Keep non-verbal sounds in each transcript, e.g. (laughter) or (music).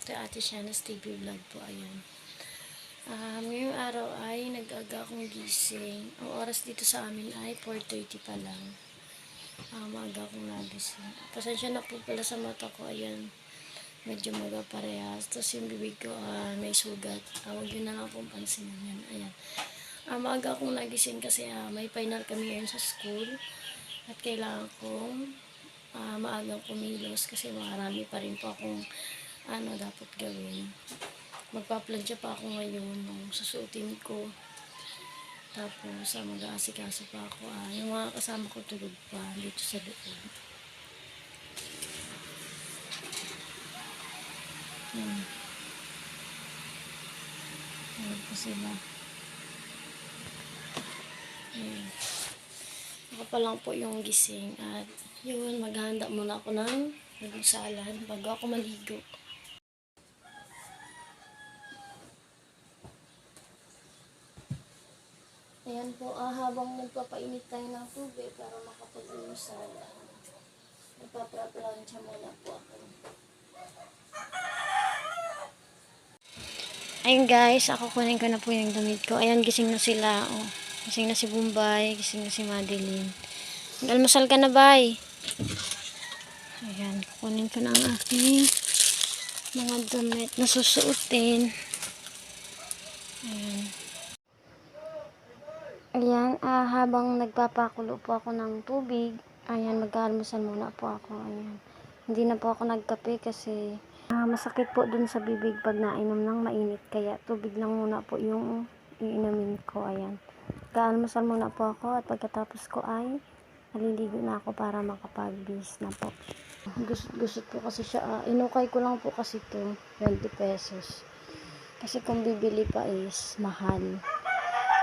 back to Ate Shana's TV vlog po. Ayan. Um, ngayong araw ay nag-aga akong gising. Ang oras dito sa amin ay 4.30 pa lang. Ah, maaga akong nagising. Pasensya na po pala sa mata ko. Ayan. Medyo maga parehas. Tapos yung bibig ko ah, may sugat. Ah, huwag yun na lang pong pansinin yan. Ayan. Ah, maaga akong nagising kasi ah, may final kami ngayon sa school. At kailangan kong ah, maagang kumilos kasi marami pa rin po akong ano dapat gawin. Magpa-plancha pa ako ngayon nung susuotin ko. Tapos ah, mag-aasikaso pa ako. Ah, yung mga kasama ko tulog pa dito sa loob. Yan. Ayan po sila. Ayan. Ako pa lang po yung gising at yun, maghahanda muna ako ng nagsalan bago ako maligo. Ayan po, ah, habang nagpapainit tayo ng tubig para makapag-umusal, ah, nagpapraplansya muna po ako. Ayun guys, ako kunin ko na po yung damit ko. Ayan, gising na sila. Oh. Gising na si Bombay, gising na si Madeline. Almasal ka na, bay. Ayan, kukunin ko na ang aking mga damit na susuotin. Ayan. Ayan, ah, habang nagpapakulo po ako ng tubig, ayan, mag-almusal muna po ako. Ayan. Hindi na po ako nagkape kasi ah, masakit po dun sa bibig pag nainom ng mainit. Kaya tubig lang muna po yung iinamin ko. Ayan. Mag-almusal muna po ako at pagkatapos ko ay naliligo na ako para makapag-bis na po. Gusot-gusot po kasi siya. ah, inukay ko lang po kasi to 20 pesos. Kasi kung bibili pa is mahal.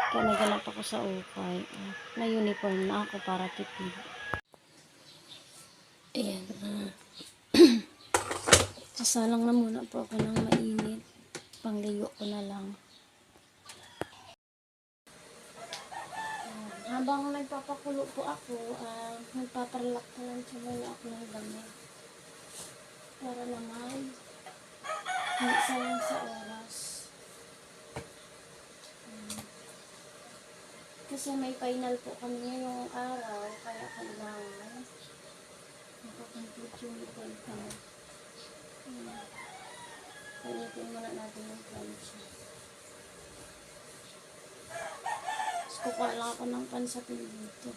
Kaya naganap ako sa ukay. Ah, na uniform na ako para tipid. Ayan. ah. (clears throat) Sasalang na muna po ako ng mainit. Pangligo ko na lang. Ayan. Habang nagpapakulo po ako, ah, nagpaparlak na lang siya muna ako ng damit. Para naman, hindi sayang sa oras. Kasi may final po kami ngayong araw, kaya kailangan makakomplete yung report ko. Ayan. Palitin muna natin yung plancha. Tapos kukuha ako ng pansapin dito.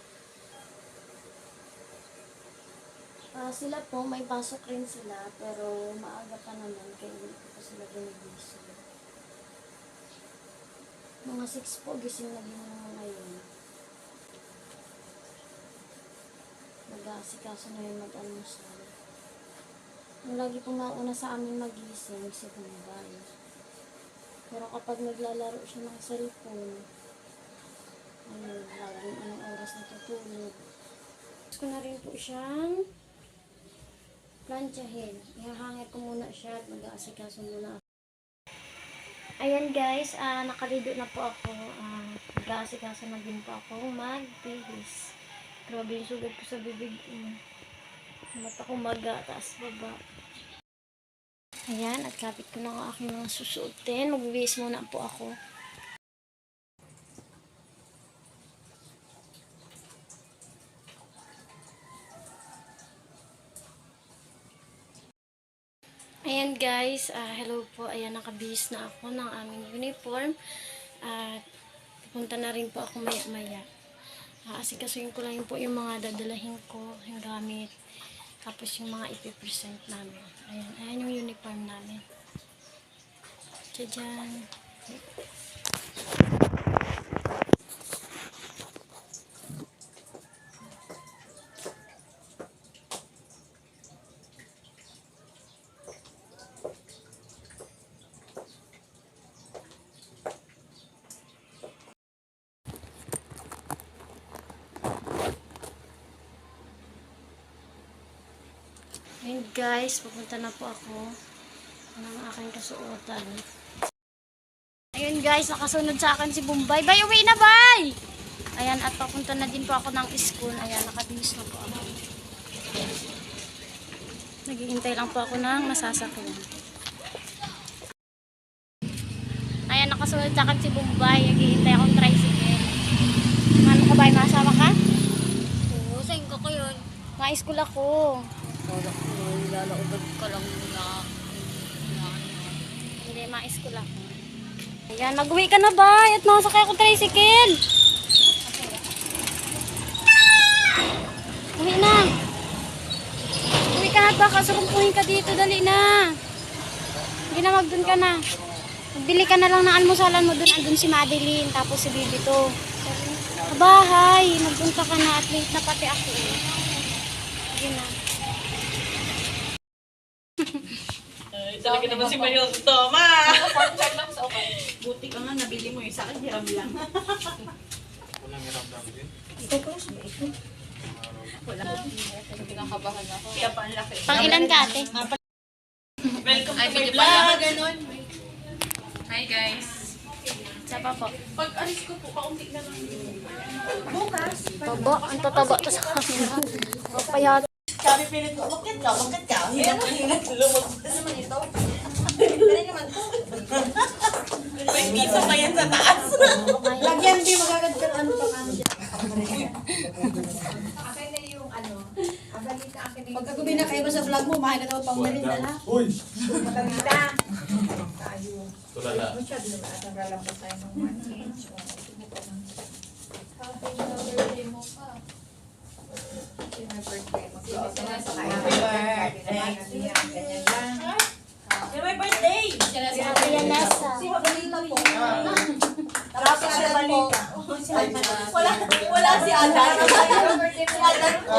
Ah, sila po, may pasok rin sila, pero maaga pa naman, kaya hindi ko pa sila ginigising. Mga 6 po, gising na din mga ngayon. Mag-aasikaso na yung mag-almusal. Ang lagi pong nauna sa amin magising si Bombay. Pero kapag naglalaro siya ng cellphone, ayun, laging anong oras natutulog. Gusto ko na rin po siyang planchahin. Ihahangit ko muna siya at mag-aasikaso muna ako. Ayan guys, ah nakalido na po ako. Ah, Nag-aasikaso na din po ako magbihis. Grabe yung sugat ko sa bibig ko. Mata ko maga, taas baba. Ayan, at kapit ko na ang aking mga susuotin. Magbibihis muna po ako. Ayan guys, ah, hello po. Ayan, nakabihis na ako ng aming uniform. At pupunta na rin po ako maya-maya. Ah, asikasuhin ko lang po yung mga dadalahin ko, yung gamit. Tapos yung mga ipipresent namin. Ayan, ayan yung uniform namin. Tadyan. Ayun guys, pupunta na po ako ng aking kasuotan. Ayun guys, nakasunod sa akin si Bombay. Bay, uwi na bay! Ayan, at papunta na din po ako ng school. Ayan, nakabihis na po ako. Naghihintay lang po ako ng masasakyan. nakasunod sa akin si Bombay. Naghihintay akong tricycle. Ano ka ba? Masama ka? Oo, saan ka kayo? Mga school ako. Wala ko, lalaubad ka lang na. Hindi, mga school ako. Ayan, mag-uwi ka na ba? At nakasakay ako tricycle. Uwi na. Uwi ka na ba? Kasurumpuhin ka dito. Dali na. Hindi na magdun ka na. Magbili ka na lang ng almusalan mo dun. Andun si Madeline. Tapos si Bibi to. Sa bahay. Magpunta ka na. At late na pati ako. eh. Sige na. Talaga naman si Mayor Toma. Buti ka nga, nabili mo yung sa akin, hiram lang. Kaya pa ang laki. Pang ilan ka ate? Welcome to my vlog. Hi guys. Isa pa po. Pag alis ko po, kaunti na lang. Taba, ang tataba to sa camera. (laughs) Papayat. Sabi pilit ko, bakit ka? Bakit ka? Hirap na hirap. Lumagpas naman ito. Kaya naman to. May pizza pa yan sa taas. Lagyan di magagad ka ano pa ano siya. Pagka gubi na kayo sa vlog mo, mahal ka naman pang marinda na. Tulala. Yan may birthday. Ayan nasa. Tapos siya balita. Wala, wala si Adan. Si Adan po.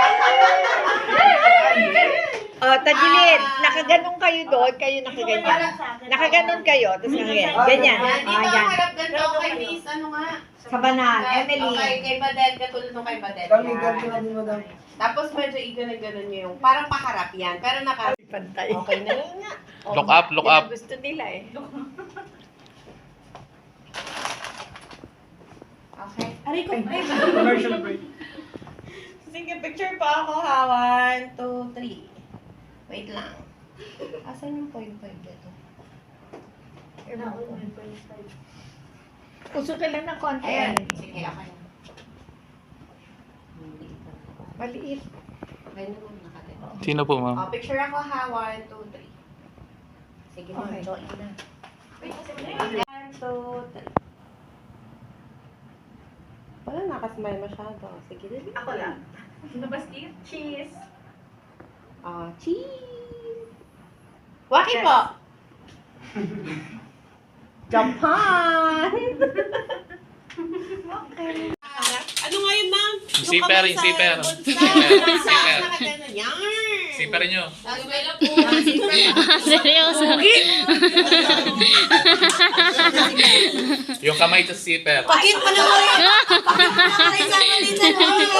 Oh, tagilid. Nakaganon kayo doon, kayo nakaganyan. Nakaganon kayo, tapos nakaganyan. Ganyan. Dito Ah, yan. harap ganito kay Miss, ano nga? Sa banal. Okay, Emily. kay Badel, katulad nung kay Badel. Yan. Tapos medyo igano-gano nyo yung, parang paharap yan, pero naka... Pantay. Okay na lang nga. (laughs) Look up, look up. gusto nila eh. (laughs) Okay. (laughs) Sige, picture pa ako ha. One, two, three. Wait lang. Asan yung point point dito? Uso ka lang ng konti. Ayan. Sige, okay. Maliit. Okay naman, nakatito. Sino po, ma'am? Oh, picture ako ha. One, two, three. Sige, Okay. join na. One, two, three. Wala, nakasmile masyado. Sige, dali. Ako lang. Nabastit. Cheese. Ah, cheese! Waki po! (laughs) Japan! (laughs) Ano nga yun, ma'am? Yung zipper, yung zipper. Zipper. Zipper. Zipper nyo. (laughs) Seryoso. Yung kamay sa zipper. Pakit pa naman yun.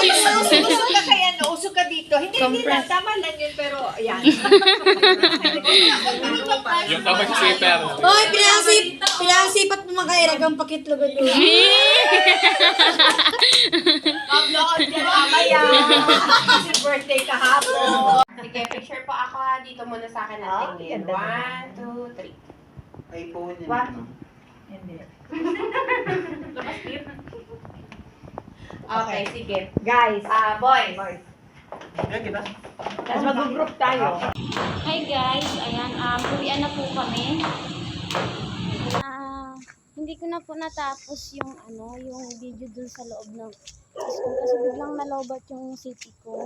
Uso ka kaya, no? Uso ka dito. Hindi, hindi lang. Tama lang yun, pero yan. (laughs) Yung zipper. Hoy, pinasip, pinasipat mo mga iragang pakitlog ito. Upload (laughs) ka mamaya. Kasi birthday kahapon. Sige, picture po ako ha. Dito muna sa akin Ah, ang tingin. ganda. One, two, three. What? Hindi. (laughs) Okay, sige. Guys. Ah, boys. Tapos mag-group tayo. Hi guys, ayan, um, uwian na po kami. Ah, hindi ko na po natapos yung ano, yung video dun sa loob ng school kasi biglang nalobat yung city ko.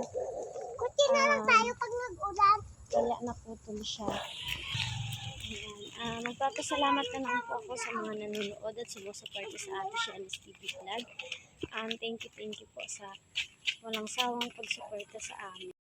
Kuti na lang tayo pag nag-ulan. Kaya naputol siya. Ayan. Ah, magpapasalamat na lang po ako sa mga nanonood at sumusuporta sa Ate Shelly's TV Vlog. Um, thank you, thank you po sa walang sawang pagsuporta sa amin.